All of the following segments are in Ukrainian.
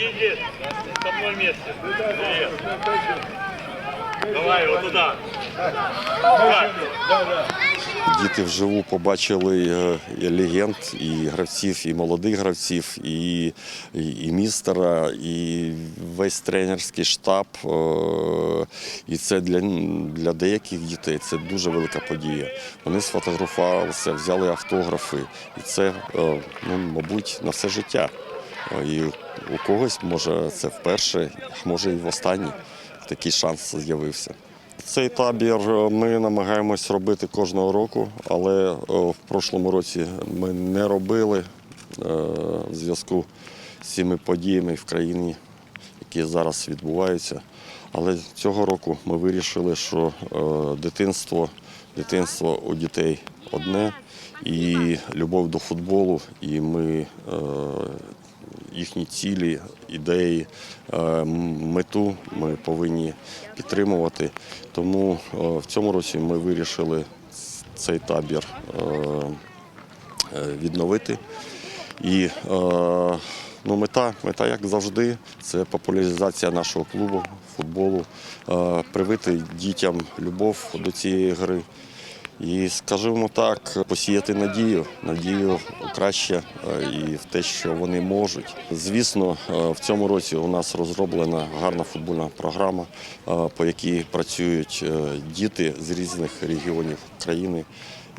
Есть, со мной вместе. Давай его туда. Діти вживу побачили е, легенд, і гравців, і молодих гравців, і, і, і містера, і весь тренерський штаб. е, І це для, для деяких дітей це дуже велика подія. Вони сфотографувалися, взяли автографи. І це, е, ну, мабуть, на все життя. І у когось може це вперше, може і в останній такий шанс з'явився. Цей табір е, ми намагаємось робити кожного року, але е, в прошлому році ми не робили е, в зв'язку з цими подіями в країні, які зараз відбуваються. Але цього року ми вирішили, що дитинство, дитинство у дітей одне і любов до футболу, і ми їхні цілі, ідеї, е, мету ми повинні підтримувати. Тому е, в цьому році ми вирішили цей табір е, відновити. І ну, мета, мета, як завжди, це популяризація нашого клубу, футболу, привити дітям любов до цієї гри. І, скажімо так, посіяти надію, надію краще е, і в те, що вони можуть. Звісно, е, в цьому році у нас розроблена гарна футбольна програма, е, по якій працюють діти з різних регіонів країни.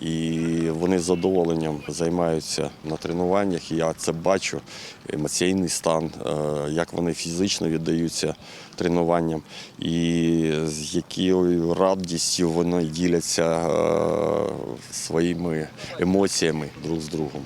І вони з задоволенням займаються на тренуваннях. І я це бачу, емоційний стан, е, як вони фізично віддаються тренуванням, і з якою радістю вони діляться е, своїми емоціями друг з другом.